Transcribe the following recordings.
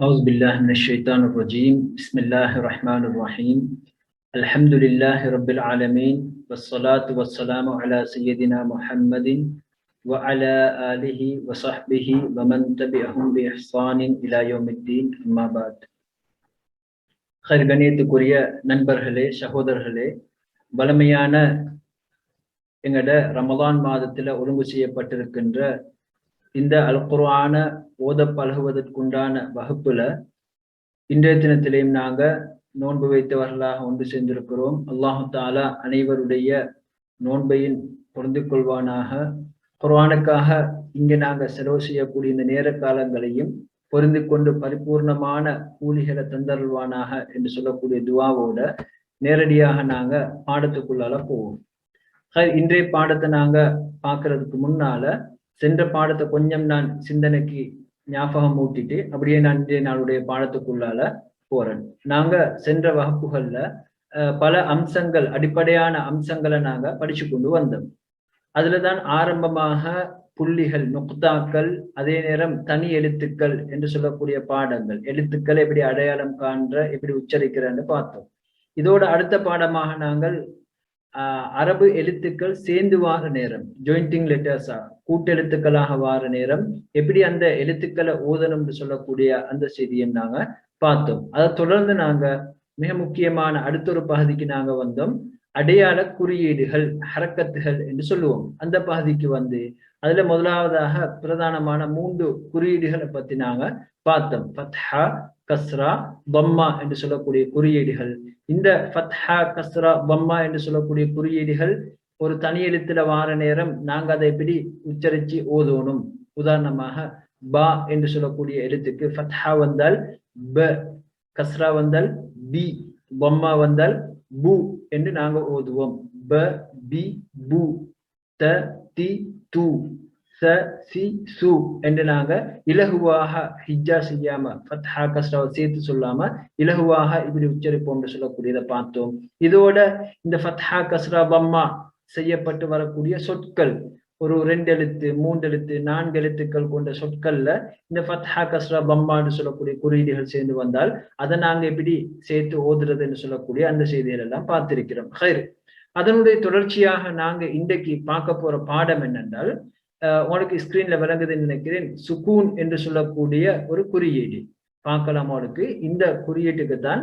أعوذ بالله من الشيطان الرجيم بسم الله الرحمن الرحيم الحمد لله رب العالمين والصلاة والسلام على سيدنا محمد وعلى آله وصحبه ومن تبعهم بإحسان إلى يوم الدين أما بعد خير கணியத்துக்குரிய நண்பர்களே சகோதரர்களே வலிமையான எங்கட ரமலான் மாதத்துல ஒழுங்கு செய்யப்பட்டிருக்கின்ற இந்த அல் குர்ஆன ஓத பழகுவதற்குண்டான வகுப்புல இன்றைய தினத்திலேயும் நாங்க நோன்பு வைத்தவர்களாக ஒன்று சேர்ந்திருக்கிறோம். அல்லாஹு தாலா அனைவருடைய நோன்பையின் பொருந்து கொள்வானாக குர்ஆனுக்காக இங்கே நாங்க செலவு செய்யக்கூடிய இந்த நேர காலங்களையும் பொருந்து கொண்டு பரிபூர்ணமான கூலிகளை தந்தருள்வானாக என்று சொல்லக்கூடிய துவாவோட நேரடியாக நாங்க பாடத்துக்குள்ளால போவோம். இன்றைய பாடத்தை நாங்க பாக்குறதுக்கு முன்னால சென்ற பாடத்தை கொஞ்சம் நான் சிந்தனைக்கு ஞாபகம் ஊட்டிட்டு அப்படியே நான் இன்றைய நாளுடைய பாடத்துக்குள்ளால போறேன். நாங்க சென்ற வகுப்புகள்ல பல அம்சங்கள் அடிப்படையான அம்சங்களை நாங்க படிச்சு கொண்டு வந்தோம். அதுலதான் ஆரம்பமாக புள்ளிகள் நுக்தாக்கள் அதே நேரம் தனி எழுத்துக்கள் என்று சொல்லக்கூடிய பாடங்கள் எழுத்துக்கள் எப்படி அடையாளம் காண்ற எப்படி உச்சரிக்கிறன்னு பார்த்தோம். இதோட அடுத்த பாடமாக நாங்கள் அரபு எழுத்துக்கள் சேர்ந்து வார நேரம் ஜாயிண்டிங் லெட்டர்ஸா கூட்டெழுத்துக்களாக வார நேரம். எப்படி அந்த எழுத்துக்களை ஓதணும்னு சொல்லக்கூடிய அந்த செய்தியை நாங்க பார்த்தோம். அதை தொடர்ந்து நாங்க மிக முக்கியமான அடுத்த ஒரு பகுதிக்கு நாங்க வந்தோம். அடையாள குறியீடுகள் ஹரக்கத்துகள் என்று சொல்லுவோம். அந்த பகுதிக்கு வந்து அதுல முதலாவதாக பிரதானமான மூன்று குறியீடுகளை பத்தி நாங்க பார்த்தோம். பத்ஹா கஸ்ரா பம்மா என்று சொல்லக்கூடிய குறியீடுகள். இந்த ஃபத்ஹா கஸ்ரா பம்மா என்று சொல்லக்கூடிய குறியீடுகள் ஒரு தனி எழுத்துல வார நேரம் நாங்க அதை எப்படி உச்சரிச்சு ஓதணும்? உதாரணமாக பா என்று சொல்லக்கூடிய எழுத்துக்கு ஃபத்ஹா வந்தால் ப கஸ்ரா வந்தால் பி பொம்மா வந்தால் பு என்று நாங்க ஓதுவோம். ப பி பு த தி து. ச சி சு என்று நாங்க இலகுவாக ஹிஜ்ஜா செய்யாம ஃபத்ஹா கஸ்ராவை சேர்த்து சொல்லாம இலகுவாக இப்படி உச்சரிப்போம் சொல்லக்கூடியதை பார்த்தோம். இதோட இந்த ஃபத்ஹா கஸ்ரா பம்மா செய்யப்பட்டு வரக்கூடிய சொற்கள் ஒரு ரெண்டு எழுத்து மூன்று எழுத்து நான்கு எழுத்துக்கள் கொண்ட சொற்கள்ல இந்த ஃபத்ஹா கஸ்ரா பம்மான்னு சொல்லக்கூடிய குறியீடுகள் சேர்ந்து வந்தால் அதை நாங்க எப்படி சேர்த்து ஓதுறதுன்னு சொல்லக்கூடிய அந்த செய்திகள் எல்லாம் பார்த்திருக்கிறோம். ஹைர். அதனுடைய தொடர்ச்சியாக நாங்க இன்றைக்கு பார்க்க போற பாடம் என்னென்றால் உனக்கு ஸ்கிரீன்ல விளங்குதுன்னு நினைக்கிறேன். சுகூன் என்று சொல்லக்கூடிய ஒரு குறியீடு. பார்க்கலாம் அவனுக்கு. இந்த குறியீட்டுக்கு தான்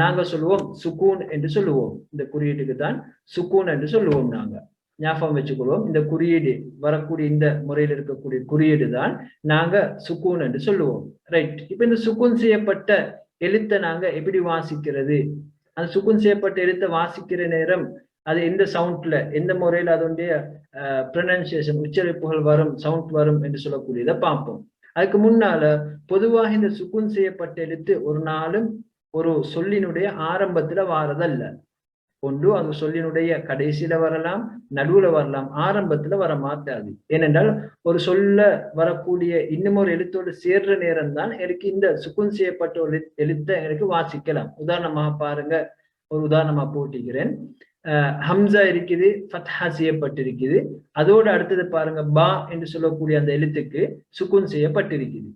நாங்க சொல்லுவோம் சுக்கூன் என்று சொல்லுவோம். இந்த குறியீட்டுக்கு தான் சுக்கூன் என்று சொல்லுவோம் நாங்க. ஞாபகம் வச்சுக்கொள்வோம். இந்த குறியீடு வரக்கூடிய இந்த முறையில் இருக்கக்கூடிய குறியீடு தான் நாங்க சுக்கூன் என்று சொல்லுவோம். ரைட் இப்ப இந்த சுக்கூன் செய்யப்பட்ட எழுத்தை நாங்க எப்படி வாசிக்கிறது? அந்த சுக்கூன் செய்யப்பட்ட எழுத்தை வாசிக்கிற நேரம் அது எந்த சவுண்ட்ல எந்த முறையில் அதனுடைய ப்ரொனன்சியேஷன் உச்சரிப்புகள் வரும் சவுண்ட் வரும் என்று சொல்லக்கூடியதை பார்ப்போம். அதுக்கு முன்னால பொதுவாக இந்த சுக்குன் செய்யப்பட்ட எழுத்து ஒரு நாளும் ஒரு சொல்லினுடைய ஆரம்பத்துல வாரதல்ல. ஒன்று அந்த சொல்லினுடைய கடைசியில வரலாம் நடுவுல வரலாம் ஆரம்பத்துல வர மாட்டாது. ஏனென்றால் ஒரு சொல்ல வரக்கூடிய இன்னும் ஒரு எழுத்தோடு சேர்ற நேரம் தான் எனக்கு இந்த சுக்குன் செய்யப்பட்ட ஒரு எழுத்தை எனக்கு வாசிக்கலாம். உதாரணமாக பாருங்க ஒரு உதாரணமா போட்டிக்கிறேன். ஹம்சா இருக்குது ஃபத்ஹா செய்யப்பட்டிருக்குது. அதோடு அடுத்தது பாருங்க பா என்று சொல்லக்கூடிய அந்த எழுத்துக்கு சுக்குன் செய்யப்பட்டிருக்குது.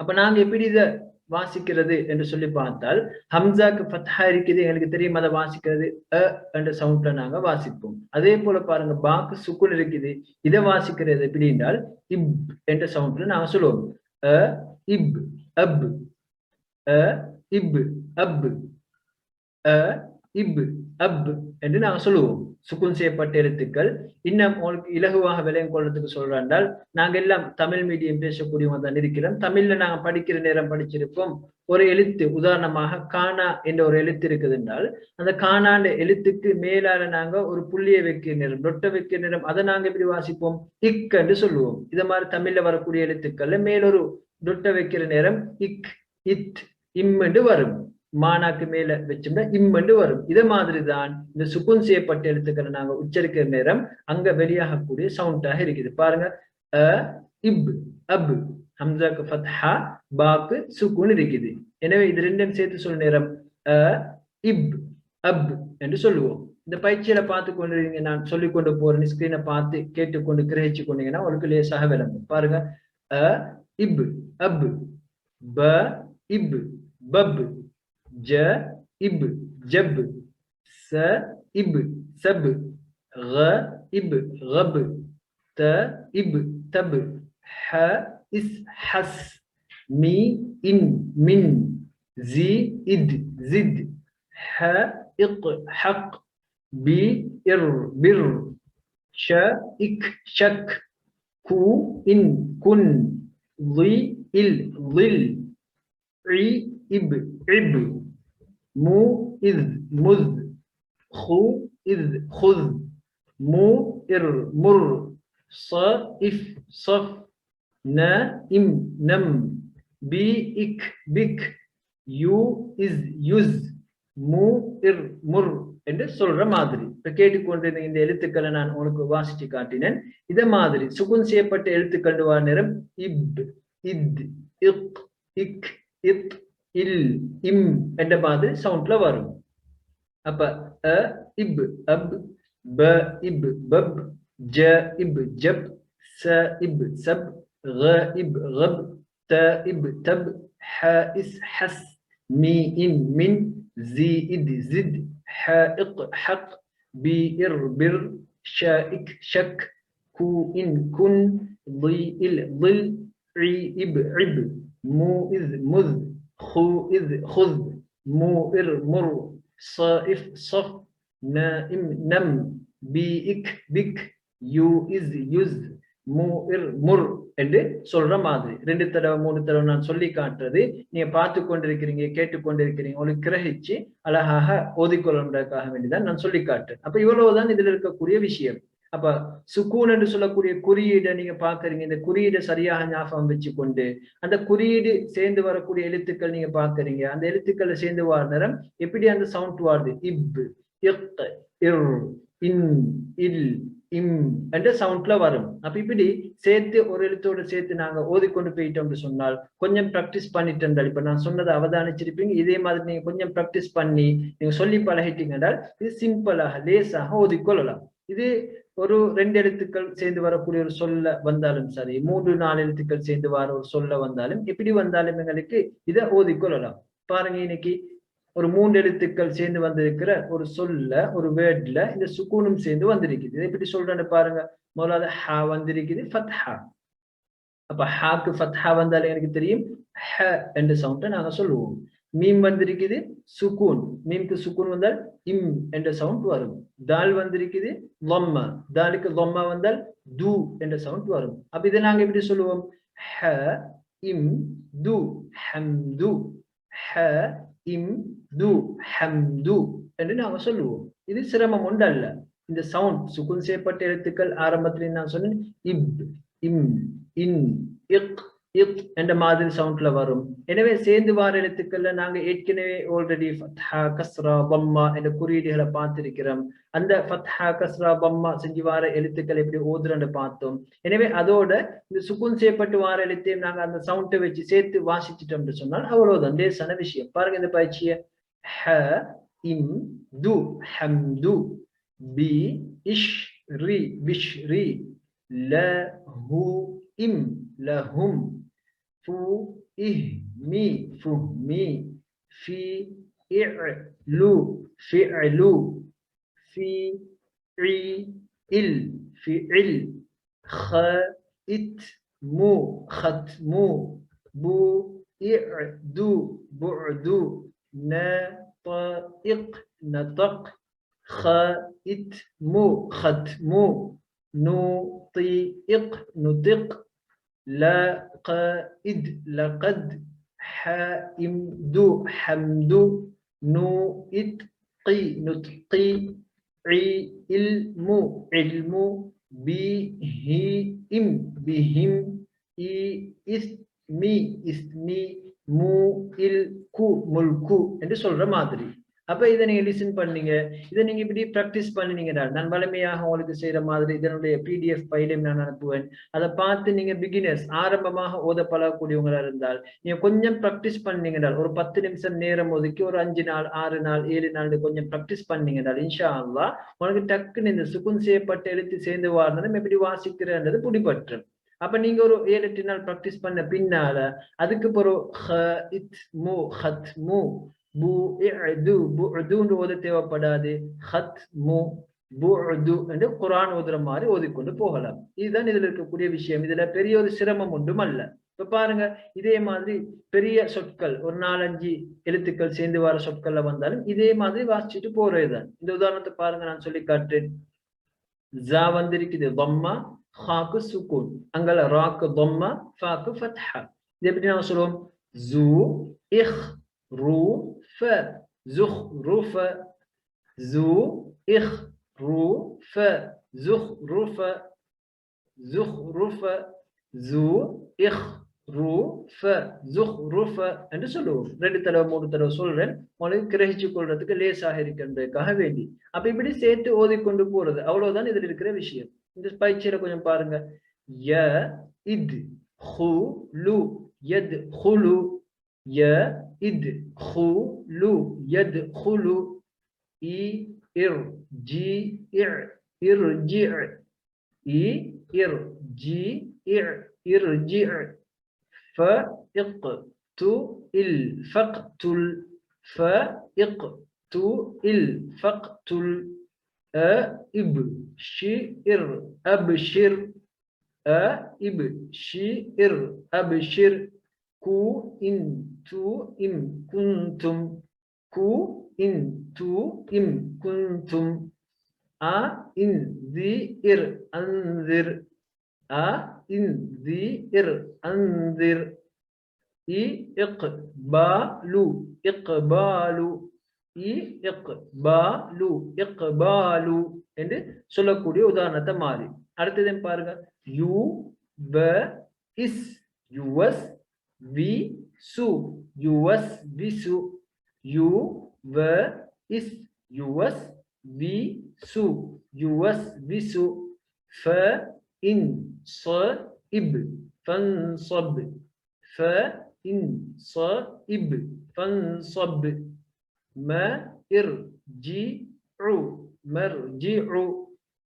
அப்ப நாங்க எப்படி இதை வாசிக்கிறது என்று சொல்லி பார்த்தால் ஹம்சாக்கு ஃபத்ஹா இருக்குது எங்களுக்கு தெரியும் அதை வாசிக்கிறது? அ என்ற சவுண்ட்ல நாங்க வாசிப்போம். அதே போல பாருங்க பாக்கு சுக்குன் இருக்குது. இதை வாசிக்கிறது எப்படி என்றால் இப் என்ற சவுண்ட்ல நாங்க சொல்லுவோம். அ இப் அப். அ இப் அப். அ இப். அப் என்று நாங்கள் சொல்லுவோம். சுக்குன் செய்யப்பட்ட எழுத்துக்கள். இன்னும் உங்களுக்கு இலகுவாக விளையம் கொள்றதுக்கு சொல்றாண்டால் நாங்க எல்லாம் தமிழ் மீடியம் பேசக்கூடியவங்க தான் இருக்கிறோம். தமிழ்ல நாங்க படிக்கிற நேரம் படிச்சிருப்போம். ஒரு எழுத்து உதாரணமாக கானா என்ற ஒரு எழுத்து இருக்குது என்றால் அந்த காணாண்ட எழுத்துக்கு மேலால நாங்க ஒரு புள்ளியை வைக்கிற நேரம் நொட்டை வைக்கிற நேரம் அதை நாங்க எப்படி வாசிப்போம்? இக் என்று சொல்லுவோம். இதை மாதிரி தமிழ்ல வரக்கூடிய எழுத்துக்கள்ல மேலொரு நொட்டை வைக்கிற நேரம் இக் இத் இம் என்று வரும். மானாக்கு மேல வச்சோம்னா இம்மண்டு வரும். இதே மாதிரிதான் இந்த சுக்குன் செய்யப்பட்ட எழுத்துக்களை நாங்க உச்சரிக்கிற நேரம் அங்க வெளியாகக்கூடிய சவுண்டாக இருக்குது. பாருங்க. அ இப் அப் ஹம்சாக்கு ஃபத்ஹா பாக்கு சுக்குன் இருக்குது. எனவே இது ரெண்டும் சேர்த்து சொல்ல நேரம் அ இப் அப் என்று சொல்லுவோம். இந்த பயிற்சியில பார்த்து கொண்டு நான் சொல்லி கொண்டு போறேன். ஸ்கிரீனை பார்த்து கேட்டுக்கொண்டு கிரகிச்சு கொண்டீங்கன்னா உங்களுக்கு லேசாக விளங்கும். பாருங்க. அ இப் அப் ப இப் பப். ج إب جب س إب سب غ إب غب ت إب تب ح إس حس مي إن من زي إد زد ح إق حق بي إر بر ش إك شك كو إن كن ظي إل ظل عي إب عب مو إذ مذ خو إذ خذ مو إر مر ص إف صف نا إم نم بي إك بك யூ இஸ் யுஸ் மு இர் முர் என்று சொல்ற மாதிரி இப்ப கேட்டுக்கொண்டிருந்த இந்த எழுத்துக்களை நான் உனக்கு வாசிச்சு காட்டினேன் இத மாதிரி சுகுன் செய்யப்பட்ட எழுத்துக்கள் வா நிறம் இப் இத் இக் இக் இத் இல் இம் என்ற மாதிரி சவுண்ட்ல வரும் அப்ப அ இப் அப் ப இப் பப் ஜ இப் ஜப் ச இப் சப் غ இப் غب த இப் தப் ح இஸ் ஹஸ் مي إن من زي إد زد حائق حق بئر بر شائك شك كو إن كن ضي إل ظل عي إب عب مو إذ مذ خو إذ خذ مو إر مر صائف صف نائم نم بيك بك يو إذ يز மு இர் முர் என்று சொல்ற மாதிரி ரெண்டு தடவை மூணு தடவை நான் சொல்லி காட்டுறது நீங்க பார்த்து கொண்டிருக்கிறீங்க கேட்டுக்கொண்டிருக்கிறீங்க உங்களுக்கு கிரகிச்சு அழகாக ஓதிக்கொள்ளுன்றதுக்காக வேண்டிதான் நான் சொல்லி காட்டுறேன் அப்ப இவ்வளவுதான் இதுல இருக்கக்கூடிய விஷயம் அப்ப சுக்கூன் என்று சொல்லக்கூடிய குறியீடை நீங்க பாக்குறீங்க இந்த குறியீடை சரியாக ஞாபகம் வச்சு கொண்டு அந்த குறியீடு சேர்ந்து வரக்கூடிய எழுத்துக்கள் நீங்க பாக்குறீங்க அந்த எழுத்துக்களை சேர்ந்து வர நேரம் எப்படி அந்த சவுண்ட் வருது? இப் இக் இர் இன் இல் இம் என்ற சவுண்ட்ல வரும். அப்ப இப்படி சேர்த்து ஒரு எழுத்தோட சேர்த்து நாங்க ஓதிக்கொண்டு போயிட்டோம்னு சொன்னால் கொஞ்சம் ப்ராக்டிஸ் பண்ணிட்டு இருந்தால் இப்ப நான் சொன்னதை அவதானிச்சிருப்பீங்க. இதே மாதிரி நீங்க கொஞ்சம் ப்ராக்டிஸ் பண்ணி நீங்க சொல்லி பழகிட்டீங்க என்றால் இது சிம்பிளாக லேசாக ஓதிக்கொள்ளலாம். இது ஒரு ரெண்டு எழுத்துக்கள் சேர்ந்து வரக்கூடிய ஒரு சொல்ல வந்தாலும் சரி மூன்று நாலு எழுத்துக்கள் சேர்ந்து வர ஒரு சொல்ல வந்தாலும் எப்படி வந்தாலும் எங்களுக்கு இதை ஓதிக்கொள்ளலாம் பாருங்க இன்னைக்கு ஒரு மூன்று எழுத்துக்கள் சேர்ந்து வந்திருக்கிற ஒரு சொல்ல ஒரு வேர்ட்ல இந்த சுக்கூனும் சேர்ந்து வந்திருக்குது. இதை எப்படி சொல்றேன்னு பாருங்க. முதலாவது ஹா வந்திருக்குது ஃபத்ஹா. அப்ப ஹாக்கு ஃபத்ஹா வந்தாலும் எனக்கு தெரியும். ஹ என்ற சவுண்டை நாங்க சொல்லுவோம். மீம் வந்திருக்குது சுக்கூன் மீம்க்கு சுக்கூன் வந்தால் இம் என்ற சவுண்ட் வரும் தால் வந்திருக்குது லொம்மா தாலுக்கு லொம்ம வந்தால் து என்ற சவுண்ட் வரும் அப்ப இதை நாங்க எப்படி சொல்லுவோம் ஹ இம் து ஹம் து ஹ இம் து ஹம் து என்று நாங்க சொல்லுவோம் இது சிரமம் உண்டு அல்ல இந்த சவுண்ட் சுக்குன் செய்யப்பட்ட எழுத்துக்கள் ஆரம்பத்தில் நான் சொன்னேன் இப் இம் இன் இக் இக் என்ற மாதிரி சவுண்ட்ல வரும். எனவே சேர்ந்து வார எழுத்துக்கள்ல நாங்க ஏற்கனவே ஆல்ரெடி ஃபத்ஹா கஸ்ரா பம்மா என்ற குறியீடுகளை பார்த்திருக்கிறோம். அந்த ஃபத்ஹா கஸ்ரா பம்மா செஞ்சு வார எழுத்துக்கள் எப்படி ஓதுறன்னு பார்த்தோம். எனவே அதோட இந்த சுகுன் செய்யப்பட்டு வார எழுத்தையும் நாங்க அந்த சவுண்டை வச்சு சேர்த்து வாசிச்சிட்டோம்னு சொன்னால் அவ்வளவுதான். லேசான விஷயம். பாருங்க இந்த பயிற்சியை. ஹ இம் து ஹம் து. பி இஷ் ரி பிஷ் ரி. ல ஹூ இம் லஹும் فو إه مي فو مي في إعلو فعلو في عي إل فعل ختمو ختمو بو إعدو بعدو نطق نطق ختمو ختمو نطيق نطق لقائد لقد حامدو حمدو نوئتقي نطقي علم علم بهم بهم இஸ்மி இஸ்மி மூ இல் கு முல்கு என்று சொல்ற மாதிரி அப்ப இதை நீங்க லிசன் பண்ணீங்க. இதை நீங்க இப்படி ப்ராக்டிஸ் பண்ணினீங்கன்னா நான் வலிமையாக உங்களுக்கு செய்யற மாதிரி இதனுடைய பிடிஎஃப் ஃபைலையும் நான் அனுப்புவேன். அதை பார்த்து நீங்க பிகினர்ஸ் ஆரம்பமாக ஓத பழகக்கூடியவங்களா இருந்தால் நீங்க கொஞ்சம் ப்ராக்டிஸ் பண்ணீங்கன்னா ஒரு பத்து நிமிஷம் நேரம் ஒதுக்கி ஒரு அஞ்சு நாள் ஆறு நாள் ஏழு நாள் கொஞ்சம் ப்ராக்டிஸ் பண்ணீங்கன்னா இன்ஷா அல்லா உனக்கு டக்குன்னு இந்த சுகுன் செய்யப்பட்ட எழுத்து சேர்ந்து வாழ்ந்ததும் எப்படி வாசிக்கிறன்றது பிடிபற்றும். அப்ப நீங்க ஒரு ஏழு எட்டு நாள் ப்ராக்டிஸ் பண்ண பின்னால அதுக்கு பிறகு ஹ இத் மு ஹத் மு பூ இது ஓத தேவைப்படாது. ஹத் மு புது என்று குரான் ஓதுற மாதிரி ஓதிக்கொண்டு போகலாம். இதுதான் இதுல இருக்கக்கூடிய விஷயம். இதுல பெரிய ஒரு சிரமம் ஒன்றும் அல்ல. இப்ப பாருங்க இதே மாதிரி பெரிய சொற்கள் ஒரு நாலஞ்சு எழுத்துக்கள் சேர்ந்து வர சொற்கள்ல வந்தாலும் இதே மாதிரி வாசிச்சுட்டு போறதுதான். இந்த உதாரணத்தை பாருங்க நான் சொல்லி காட்டுறேன். ஜா வந்திருக்குது பொம்மா ஹாக்கு சுக்கூன் அங்கல ராக்கு பொம்மா ஃபாக்கு ஃபத்ஹா. இது எப்படி நாம சொல்லுவோம்? ஜூ இஹ் ரூ ஃப زخرف ரூஃப ஜூ زخرف ரூ ஃப ஜுஹ் ரூஃப ரூஃப ஜூ இஹ் ரூ ஃப ஜுஹ் ரூஃப என்று சொல்லுவோம் ரெண்டு தடவை மூணு தடவை சொல்றேன். உங்களுக்கு கிரகிச்சு கொள்றதுக்கு லேசாக இருக்கின்றதுக்காக வேண்டி. அப்ப இப்படி சேர்த்து ஓதிக்கொண்டு போறது. அவ்வளவுதான் இதில் இருக்கிற விஷயம். இந்த பயிற்சியில கொஞ்சம் பாருங்க. ய இத் ஹு லு யத் ஹுலு ய ادخلوا يدخل إي ارجع ارجع إي ارجع ارجع فاقتل فاقتل فاقتل فاقتل أبشر أبشر أبشر أبشر كو تو إم كنتم كو إن تو إم كنتم أ إن ذي إر أنذر أ إن ذي إر أنذر إي إقبالو إقبالو இ இக்பாலு இக்பாலு என்று சொல்லக்கூடிய உதாரணத்தை மாறி அடுத்தது பாருங்க யூ வ இஸ் யுஎஸ் வி سو يوس بسو يو و اس يوس بي سو يوس su ف ان ص اب فانصب ف ان ص اب فانصب. ما ار جي ارجع مرجع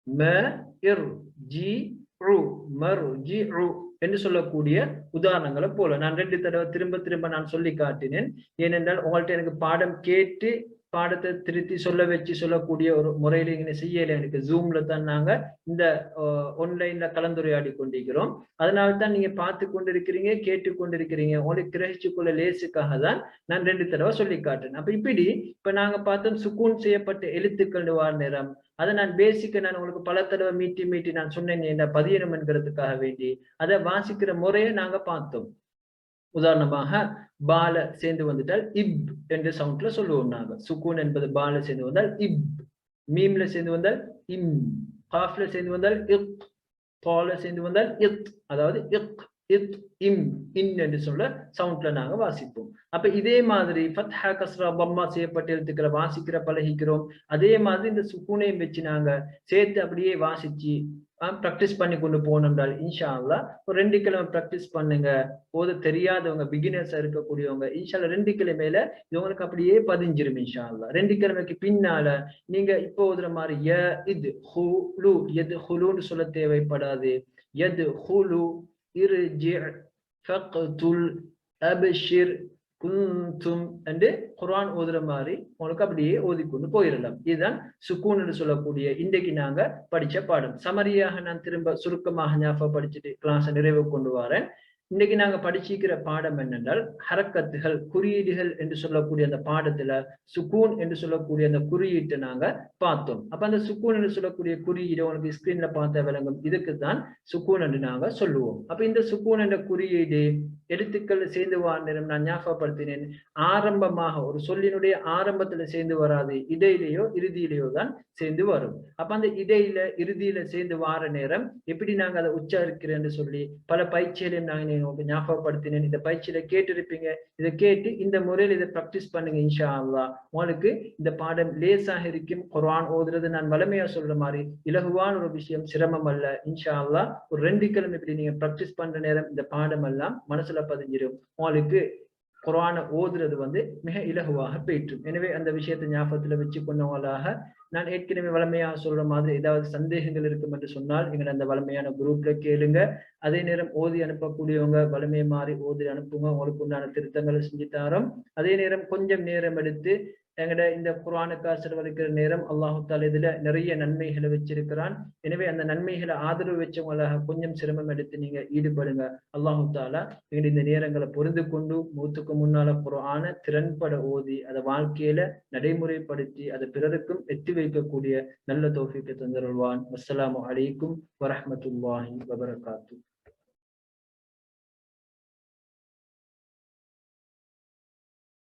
ما ار جي ارجع مرجع என்று சொல்லக்கூடிய உதாரணங்களை போல. நான் ரெண்டு தடவை திரும்ப திரும்ப நான் சொல்லி காட்டினேன். ஏனென்றால் உங்கள்ட்ட எனக்கு பாடம் கேட்டு பாடத்தை திருத்தி சொல்ல வச்சு சொல்லக்கூடிய ஒரு முறையில இங்க செய்யல. எனக்கு ஜூம்ல தான் நாங்க இந்த ஆன்லைன்ல கலந்துரையாடி கொண்டிருக்கிறோம். அதனால தான் நீங்க பார்த்து கொண்டிருக்கிறீங்க கேட்டு கொண்டிருக்கிறீங்க. உங்களுக்கு கிரகிச்சு கொள்ள லேசுக்காக தான் நான் ரெண்டு தடவை சொல்லி காட்டுறேன். அப்ப இப்படி இப்ப நாங்க பார்த்தோம் சுக்கூன் செய்யப்பட்ட எழுத்துக்கள் வார நேரம். அதை நான் பேசிக்க நான் உங்களுக்கு பல தடவை மீட்டி மீட்டி நான் சொன்னேன் என்ன பதியணும் என்கிறதுக்காக வேண்டி. அதை வாசிக்கிற முறையை நாங்க பார்த்தோம். உதாரணமாக பால சேர்ந்து வந்துட்டால் இப் என்ற சவுண்ட்ல சொல்லுவோம் நாங்க சுக்கூன் என்பது பால சேர்ந்து வந்தால் இப். மீம்ல சேர்ந்து வந்தால் இம். காஃப்ல சேர்ந்து வந்தால் இக். பால சேர்ந்து வந்தால் இத். அதாவது இக் இத் இம் இன் என்று சொல்ல சவுண்ட்ல நாங்க வாசிப்போம். அப்ப இதே மாதிரி ஃபத்ஹா கஸ்ரா பம்மா செய்யப்பட்ட எழுத்துக்களை வாசிக்கிற பழகிக்கிறோம். அதே மாதிரி இந்த சுக்கூனையும் வச்சு நாங்க சேர்த்து அப்படியே வாசிச்சு ப்ராக்டிஸ் பண்ணி கொண்டு போனோம்னால் இன்ஷா அல்லா ஒரு ரெண்டு கிழமை ப்ராக்டிஸ் பண்ணுங்க. போது தெரியாதவங்க பிகினர்ஸாக இருக்கக்கூடியவங்க இன்ஷால்லா ரெண்டு கிழமையில இவங்களுக்கு அப்படியே பதிஞ்சிரும் இன்ஷா அல்லா ரெண்டு கிழமைக்கு பின்னால நீங்க இப்போ ஓதுற மாதிரி ய இது ஹுலு எது ஹுலுன்னு சொல்ல தேவைப்படாது. எது ஹுலு இரு ஜி ஃபக்துல் அபிஷிர் குந்தும் என்று குரான் ஓதுற மாதிரி உங்களுக்கு அப்படியே ஓதிக்கொண்டு போயிடலாம் இதுதான் சுக்கூன் சொல்லக்கூடிய இன்றைக்கு நாங்க படிச்ச பாடம். சமரியாக நான் திரும்ப சுருக்கமாக ஞாபகம் படிச்சுட்டு கிளாஸ் நிறைவு கொண்டு வரேன். இன்னைக்கு நாங்க படிச்சிக்கிற பாடம் என்னென்றால் ஹரக்கத்துகள் குறியீடுகள் என்று சொல்லக்கூடிய அந்த பாடத்துல சுக்கூன் என்று சொல்லக்கூடிய அந்த குறியீட்டை நாங்க பார்த்தோம். அப்ப அந்த சுக்கூன் என்று சொல்லக்கூடிய குறியீடு உனக்கு ஸ்கிரீன்ல பார்த்த விளங்கும் இதுக்கு தான் சுக்கூன் என்று நாங்க சொல்லுவோம். அப்ப இந்த சுக்கூன் என்ற குறியீடு எழுத்துக்கள் சேர்ந்து வாழ்நிறம் நான் ஞாபகப்படுத்தினேன். ஆரம்பமாக ஒரு சொல்லினுடைய ஆரம்பத்துல சேர்ந்து வராது இடையிலேயோ இறுதியிலேயோ தான் சேர்ந்து வரும். அப்ப அந்த இடையில இறுதியில சேர்ந்து வார நேரம் எப்படி நாங்க அதை உச்சரிக்கிறேன்னு சொல்லி பல பயிற்சிகளையும் நாங்கள் உங்களுக்கு ஞாபகப்படுத்தினேன். இந்த பயிற்சியில கேட்டிருப்பீங்க. இதை கேட்டு இந்த முறையில் இதை ப்ராக்டிஸ் பண்ணுங்க இன்ஷா அல்லா உங்களுக்கு இந்த பாடம் லேசாக இருக்கும். குரான் ஓதுறது நான் வளமையா சொல்ற மாதிரி இலகுவான ஒரு விஷயம் சிரமம் அல்ல. இன்ஷா அல்லா ஒரு ரெண்டு கிழமை இப்படி நீங்க ப்ராக்டிஸ் பண்ற நேரம் இந்த பாடம் எல்லாம் மனசுல பதிஞ்சிடும் உங்களுக்கு குரானை ஓதுறது வந்து மிக இலகுவாக போயிற்றும் எனவே அந்த விஷயத்தை ஞாபகத்துல வச்சு கொண்டவங்களாக நான் ஏற்கனவே வளமையா சொல்ற மாதிரி ஏதாவது சந்தேகங்கள் இருக்கும் என்று சொன்னால் நீங்கள் அந்த வளமையான குரூப்ல கேளுங்க. அதே நேரம் ஓதி அனுப்பக்கூடியவங்க வளமையை மாறி ஓதி அனுப்புங்க. உங்களுக்கு உண்டான திருத்தங்களை செஞ்சு தாரோம். அதே நேரம் கொஞ்சம் நேரம் எடுத்து எங்கட இந்த குரானுக்கு செலவழிக்கிற நேரம் அல்லாஹு தால இதுல நிறைய நன்மைகளை வச்சிருக்கிறான். எனவே அந்த நன்மைகளை ஆதரவு வச்சவங்களாக கொஞ்சம் சிரமம் எடுத்து நீங்க ஈடுபடுங்க. அல்லாஹு தாலா எங்களுடைய இந்த நேரங்களை பொருந்து கொண்டு மூத்துக்கு முன்னால குரான திறன்பட ஓதி அதை வாழ்க்கையில நடைமுறைப்படுத்தி அதை பிறருக்கும் எத்தி வைக்கக்கூடிய நல்ல தோஃபிக்கு தந்தருள்வான். அஸ்ஸலாமு அலைக்கும் வரமத்துல்லாஹி வபரகாத்து.